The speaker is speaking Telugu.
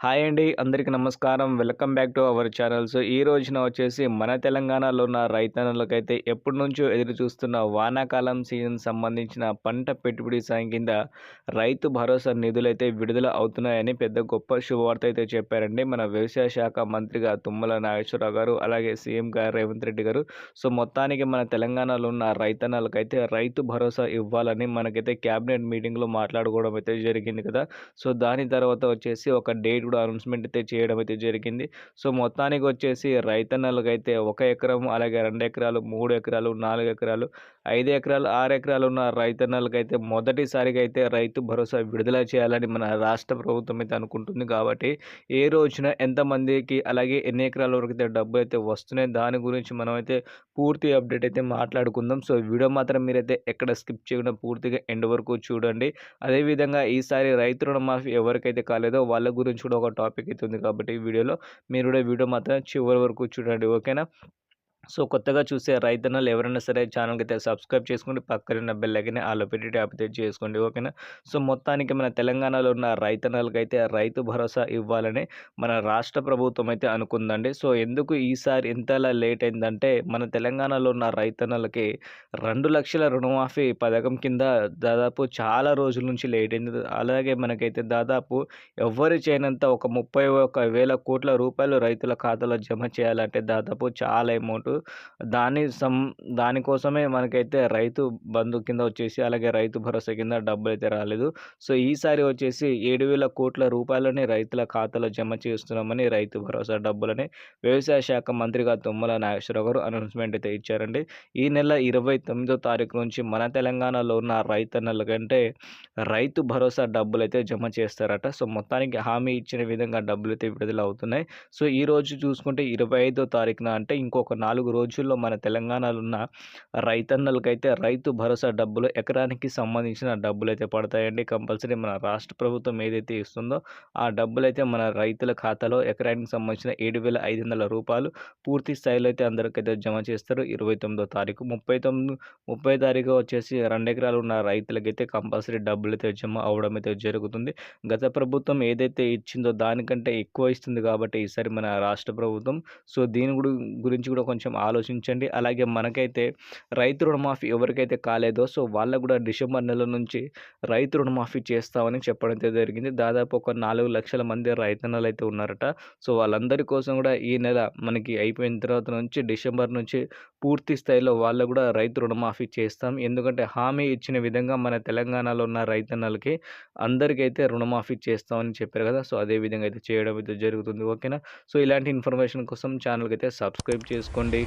హాయ్ అండి అందరికీ నమస్కారం. Welcome back to our channels ఈ రోజున వచ్చేసి మన తెలంగాణలో ఉన్న రైతన్నులకైతే ఎప్పటి నుంచో ఎదురు చూస్తున్న వానాకాలం సీజన్ సంబంధించిన పంట పెట్టుబడి సాయం కింద రైతు భరోసా నిధులైతే విడుదల అవుతున్నాయని పెద్ద గొప్ప శుభవార్త అయితే చెప్పారండి. మన వ్యవసాయ శాఖ మంత్రిగా తుమ్మల నాగేశ్వరరావు గారు అలాగే సీఎం గారు రేవంత్ రెడ్డి గారు. సో మొత్తానికి మన తెలంగాణలో ఉన్న రైతన్నలకైతే రైతు భరోసా ఇవ్వాలని మనకైతే క్యాబినెట్ మీటింగ్లో మాట్లాడుకోవడం అయితే జరిగింది కదా. సో దాని తర్వాత వచ్చేసి ఒక డేట్ కూడా అనౌన్స్మెంట్ అయితే చేయడం అయితే జరిగింది. సో మొత్తానికి వచ్చేసి రైతన్నలకు అయితే ఒక ఎకరం అలాగే రెండు ఎకరాలు మూడు ఎకరాలు నాలుగు ఎకరాలు ఐదు ఎకరాలు ఆరు ఎకరాలు ఉన్న రైతన్నలకు అయితే మొదటిసారిగా అయితే రైతు భరోసా విడుదల చేయాలని మన రాష్ట్ర ప్రభుత్వం అయితే అనుకుంటుంది. కాబట్టి ఏ రోజున ఎంతమందికి అలాగే ఎన్ని ఎకరాల వరకు అయితే డబ్బు అయితే వస్తున్నాయి దాని గురించి మనం అయితే పూర్తి అప్డేట్ అయితే మాట్లాడుకుందాం. సో వీడియో మాత్రం మీరైతే ఎక్కడ స్కిప్ చేయకుండా పూర్తిగా ఎండ్ వరకు చూడండి. అదేవిధంగా ఈసారి రైతు రుణమాఫీ ఎవరికైతే కాలేదో వాళ్ళ గురించి కూడా ఒక టాపిక్ అయితే ఉంది కాబట్టి ఈ వీడియోలో మీరు కూడా వీడియో మాత్రం చివరి వరకు చూడండి. ఓకేనా? సో కొత్తగా చూసే రైతన్నలు ఎవరైనా సరే ఛానల్కి అయితే సబ్స్క్రైబ్ చేసుకోండి పక్కన ఉన్న బెల్ ఐకన్ ఆలో పెట్టి ట్యాప్ అయితే చేసుకోండి ఓకేనా? సో మొత్తానికి మన తెలంగాణలో ఉన్న రైతన్నలకు అయితే రైతు భరోసా ఇవ్వాలని మన రాష్ట్ర ప్రభుత్వం అయితే అనుకుందండి. సో ఎందుకు ఈసారి ఇంతలా లేట్ అయిందంటే మన తెలంగాణలో ఉన్న రైతన్నలకి రెండు లక్షల రుణమాఫీ పథకం కింద దాదాపు చాలా రోజుల నుంచి లేట్ అయింది. అలాగే మనకైతే దాదాపు ఎవరు చేయనంత ఒక ముప్పై ఒక వేల కోట్ల రూపాయలు రైతుల ఖాతాలో జమ చేయాలంటే దాదాపు చాలా అమౌంట్ దాని సం దానికోసమే మనకైతే రైతు బంధు కింద వచ్చేసి అలాగే రైతు భరోసా కింద డబ్బులు అయితే రాలేదు. సో ఈసారి వచ్చేసి ఏడు వేల కోట్ల రూపాయలని రైతుల ఖాతాలో జమ చేస్తున్నామని రైతు భరోసా డబ్బులని వ్యవసాయ శాఖ మంత్రిగా తుమ్మల నాగేశ్వరరావు గారు అనౌన్స్మెంట్ అయితే ఇచ్చారండి. ఈ నెల ఇరవై తొమ్మిదో తారీఖు నుంచి మన తెలంగాణలో ఉన్న రైతన్నల కంటే రైతు భరోసా డబ్బులు అయితే జమ చేస్తారట. సో మొత్తానికి హామీ ఇచ్చిన విధంగా డబ్బులు అయితే విడుదల అవుతున్నాయి సో ఈ రోజు చూసుకుంటే ఇరవై ఐదో తారీఖున అంటే ఇంకొక నాలుగు రోజుల్లో మన తెలంగాణలో ఉన్న రైతన్నలకైతే రైతు భరోసా డబ్బులు ఎకరానికి సంబంధించిన డబ్బులు అయితే పడతాయండి. కంపల్సరీ మన రాష్ట్ర ప్రభుత్వం ఏదైతే ఇస్తుందో ఆ డబ్బులు అయితే మన రైతుల ఖాతాలో ఎకరానికి సంబంధించిన ఏడు వేల ఐదు వందల రూపాయలు పూర్తి స్థాయిలో అయితే అందరికైతే జమ చేస్తారు. ఇరవై తొమ్మిదో తారీఖు ముప్పై తొమ్మిది ముప్పై తారీఖు వచ్చేసి రెండు ఎకరాలు ఉన్న రైతులకైతే కంపల్సరీ డబ్బులు అయితే జమ అవడం అయితే జరుగుతుంది. గత ప్రభుత్వం ఏదైతే ఇచ్చిందో దానికంటే ఎక్కువ ఇస్తుంది కాబట్టి ఈసారి మన రాష్ట్ర ప్రభుత్వం. సో దీని గురించి కూడా కొంచెం ఆలోచించండి. అలాగే మనకైతే రైతు రుణమాఫీ ఎవరికైతే కాలేదో సో వాళ్ళకు కూడా డిసెంబర్ నెల నుంచి రైతు రుణమాఫీ చేస్తామని చెప్పడం జరిగింది. దాదాపు ఒక నాలుగు లక్షల మంది రైతన్నలు అయితే ఉన్నారట. సో వాళ్ళందరి కోసం కూడా ఈ నెల మనకి అయిపోయిన తర్వాత నుంచి డిసెంబర్ నుంచి పూర్తి స్థాయిలో వాళ్ళకు కూడా రైతు రుణమాఫీ చేస్తాం. ఎందుకంటే హామీ ఇచ్చిన విధంగా మన తెలంగాణలో ఉన్న రైతన్నలకి అందరికైతే రుణమాఫీ చేస్తామని చెప్పారు కదా. సో అదే విధంగా అయితే చేయడం అయితే జరుగుతుంది. ఓకేనా? సో ఇలాంటి ఇన్ఫర్మేషన్ కోసం ఛానల్కి అయితే సబ్స్క్రైబ్ చేసుకోండి.